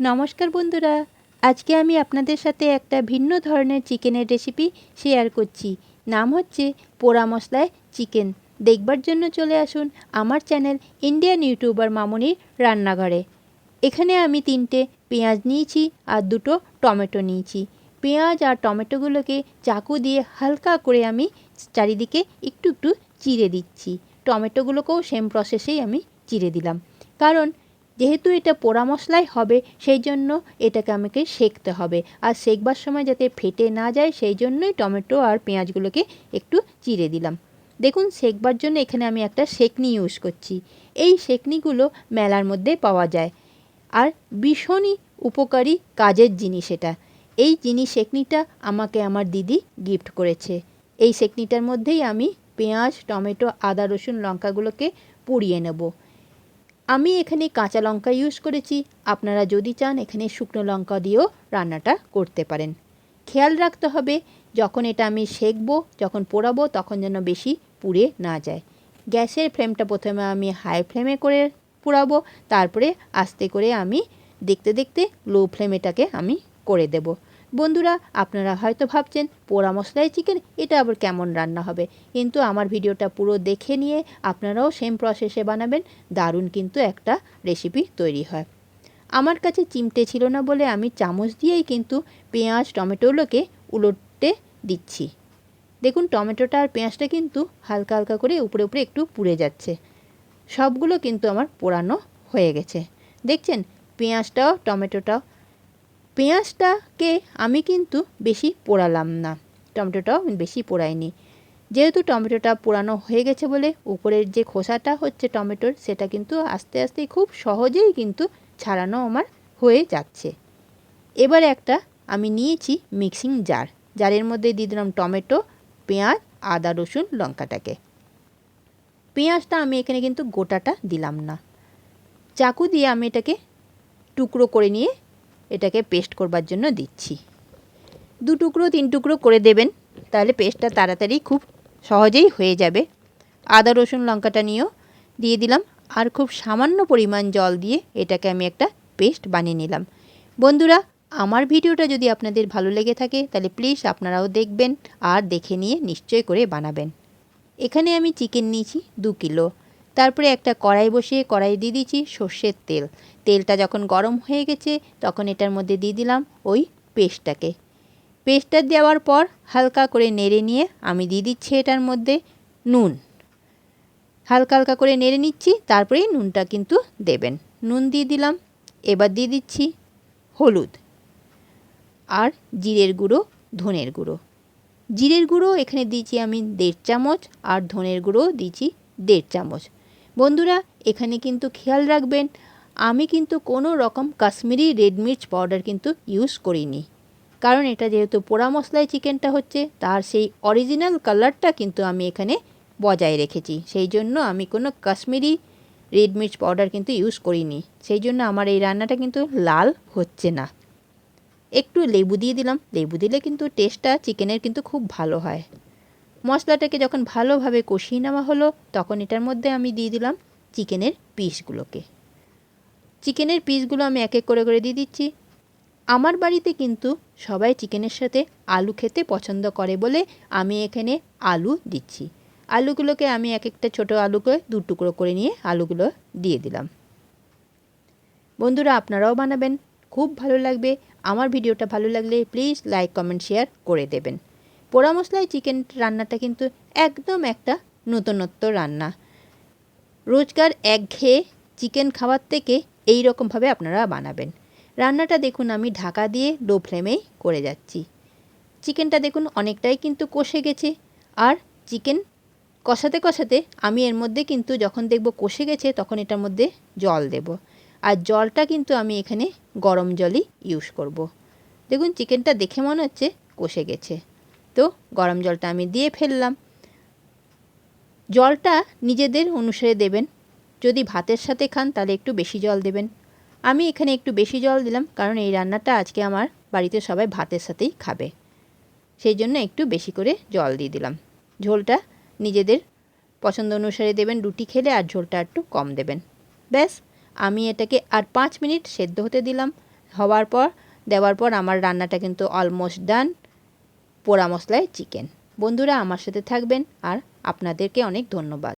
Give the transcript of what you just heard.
নমস্কার বন্ধুরা, আজকে আমি আপনাদের সাথে একটা ভিন্ন ধরনের চিকেনের রেসিপি শেয়ার করছি। নাম হচ্ছে পোড়া মশলায় চিকেন। দেখবার জন্য চলে আসুন আমার চ্যানেল ইন্ডিয়ান ইউটিউবার মামনির রান্নাঘরে। এখানে আমি তিনটে পেঁয়াজ নিয়েছি আর দুটো টমেটো নিয়েছি। পেঁয়াজ আর টমেটোগুলোকে চাকু দিয়ে হালকা করে আমি চারিদিকে একটু একটু চিড়ে দিচ্ছি। টমেটোগুলোকেও সেম প্রসেসেই আমি চিড়ে দিলাম। কারণ যেহেতু এটা পোড়া মশলাই হবে, সেই জন্য এটাকে আমাকে সেঁকতে হবে। আর সেঁকবার সময় যাতে ফেটে না যায়, সেই জন্যই টমেটো আর পেঁয়াজগুলোকে একটু চিড়ে দিলাম। দেখুন, সেঁকবার জন্য এখানে আমি একটা সেকনি ইউজ করছি। এই সেকনিগুলো মেলার মধ্যে পাওয়া যায়। আর ভীষণই উপকারী কাজের জিনিস এটা। এই জিনিস সেকনিটা আমাকে আমার দিদি গিফট করেছে, এই সেকনিটার মধ্যেই আমি পেঁয়াজ, টমেটো, আদা, রসুন, লঙ্কাগুলোকে পুড়িয়ে নেব। আমি এখানে কাঁচা লঙ্কা ইউজ করেছি। আপনারা যদি চান এখানে শুকনো লঙ্কা দিয়েও রান্নাটা করতে পারেন। খেয়াল রাখতে হবে, যখন এটা আমি সেকবো, যখন পোড়াবো, তখন যেন বেশি পুড়ে না যায়। গ্যাসের ফ্লেমটা প্রথমে আমি হাই ফ্লেমে করে পোড়াবো, তারপরে আস্তে করে আমি দেখতে দেখতে লো ফ্লেমেটাকে আমি করে দেব। বন্ধুরা, আপনারা হয়তো ভাবছেন, পোড়া মশলাই চিকেন, এটা আবার কেমন রান্না হবে? কিন্তু আমার ভিডিওটা পুরো দেখে নিয়ে আপনারাও সেম প্রসেসে বানাবেন, দারুণ কিন্তু একটা রেসিপি তৈরি হয়। আমার কাছে চিমটে ছিল না বলে আমি চামচ দিয়েই কিন্তু পেঁয়াজ টমেটোগুলোকে উলটে দিচ্ছি। দেখুন, টমেটোটা আর পেঁয়াজটা কিন্তু হালকা হালকা করে উপরে উপরে একটু পুড়ে যাচ্ছে। সবগুলো কিন্তু আমার পোড়ানো হয়ে গেছে। দেখছেন, পেঁয়াজটাও, টমেটোটাও পেঁয়াজটাকে আমি কিন্তু বেশি পোড়ালাম না। টমেটোটাও বেশি পোড়াইনি। যেহেতু টমেটোটা পোড়ানো হয়ে গেছে বলে উপরের যে খোসাটা হচ্ছে টমেটোর, সেটা কিন্তু আস্তে আস্তে খুব সহজেই কিন্তু ছাড়ানো আমার হয়ে যাচ্ছে। এবার একটা আমি নিয়েছি মিক্সিং জার। জারের মধ্যে দিয়ে দিলাম টমেটো, পেঁয়াজ, আদা, রসুন, লঙ্কাটাকে। পেঁয়াজটা আমি এখানে কিন্তু গোটাটা দিলাম না। চাকু দিয়ে আমি এটাকে টুকরো করে নিয়ে এটাকে পেস্ট করবার জন্য দিচ্ছি। দু টুকরো, তিন টুকরো করে দেবেন, তাহলে পেস্টটা তাড়াতাড়ি খুব সহজেই হয়ে যাবে। আদা, রসুন, লঙ্কাটা নিয়েও দিয়ে দিলাম, আর খুব সামান্য পরিমাণ জল দিয়ে এটাকে আমি একটা পেস্ট বানিয়ে নিলাম। বন্ধুরা, আমার ভিডিওটা যদি আপনাদের ভালো লেগে থাকে, তাহলে প্লিজ আপনারাও দেখবেন আর দেখে নিয়ে নিশ্চয় করে বানাবেন। এখানে আমি চিকেন নিয়েছি দু কিলো। তারপরে একটা কড়াই বসিয়ে কড়াই দিয়ে দিয়েছি সর্ষের তেল। তেলটা যখন গরম হয়ে গেছে, তখন এটার মধ্যে দিয়ে দিলাম ওই পেস্টটাকে। পেস্টটা দেওয়ার পর হালকা করে নেড়ে নিয়ে আমি দিয়ে দিচ্ছি এটার মধ্যে নুন। হালকা হালকা করে নেড়ে নিচ্ছি, তারপরেই নুনটা কিন্তু দেবেন। নুন দিয়ে দিলাম, এবার দিয়ে দিচ্ছি হলুদ আর জিরের গুঁড়ো, ধনের গুঁড়ো। জিরের গুঁড়ো এখানে দিয়েছি আমি দেড় চামচ আর ধনের গুঁড়ো দিয়েছি দেড় চামচ। বন্ধুরা, এখানে কিন্তু খেয়াল রাখবেন, আমি কিন্তু কোনো রকম কাশ্মীরি রেড মির্চ পাউডার কিন্তু ইউজ করিনি। কারণ এটা যেহেতু পোড়া মশলাই চিকেনটা হচ্ছে, তার সেই অরিজিনাল কালারটা কিন্তু আমি এখানে বজায় রেখেছি। সেই জন্য আমি কোনো কাশ্মীরি রেড মির্চ পাউডার কিন্তু ইউজ করিনি। সেই জন্য আমার এই রান্নাটা কিন্তু লাল হচ্ছে না। একটু লেবু দিয়ে দিলাম। লেবু দিলে কিন্তু টেস্টটা চিকেনের কিন্তু খুব ভালো হয়। মশলাটাকে যখন ভালোভাবে কষিয়ে নেওয়া হলো, তখন এটার মধ্যে আমি দিয়ে দিলাম চিকেনের পিসগুলোকে। চিকেনের পিসগুলো আমি এক এক করে করে দিয়ে দিচ্ছি। আমার বাড়িতে কিন্তু সবাই চিকেনের সাথে আলু খেতে পছন্দ করে বলে আমি এখানে আলু দিচ্ছি। আলুগুলোকে আমি এক একটা ছোটো আলুকে দু টুকরো করে নিয়ে আলুগুলো দিয়ে দিলাম। বন্ধুরা, আপনারাও বানাবেন। খুব ভালো লাগবে। আমার ভিডিওটা ভালো লাগলে প্লিজ লাইক, কমেন্ট, শেয়ার করে দেবেন। পোড়া মশলায় চিকেন রান্নাটা কিন্তু একদম একটা নতুনত্ব রান্না। রোজকার একঘেয়ে চিকেন খাওয়ার থেকে এই রকমভাবে আপনারা বানাবেন। রান্নাটা দেখুন, আমি ঢাকা দিয়ে লো ফ্লেমেই করে যাচ্ছি। চিকেনটা দেখুন, অনেকটাই কিন্তু কষে গেছে। আর চিকেন কষাতে কষাতে আমি এর মধ্যে কিন্তু যখন দেখব কষে গেছে, তখন এটার মধ্যে জল দেব। আর জলটা কিন্তু আমি এখানে গরম জলই ইউজ করব। দেখুন চিকেনটা দেখে মনে হচ্ছে কষে গেছে। তো গরম জলটা আমি দিয়ে ফেললাম। জলটা নিজেদের অনুসারে দেবেন। যদি ভাতের সাথে খান, তাহলে একটু বেশি জল দেবেন। আমি এখানে একটু বেশি জল দিলাম, কারণ এই রান্নাটা আজকে আমার বাড়িতে সবাই ভাতের সাথেই খাবে। সেই জন্য একটু বেশি করে জল দিয়ে দিলাম। ঝোলটা নিজেদের পছন্দ অনুসারে দেবেন, রুটি খেলে আর ঝোলটা একটু কম দেবেন। ব্যাস, আমি এটাকে আর পাঁচ মিনিট সেদ্ধ হতে দিলাম। হওয়ার পর, দেওয়ার পর আমার রান্নাটা কিন্তু অলমোস্ট ডান পোড়া মশলায় চিকেন। বন্ধুরা আমার সাথে থাকবেন আর আপনাদেরকে অনেক ধন্যবাদ।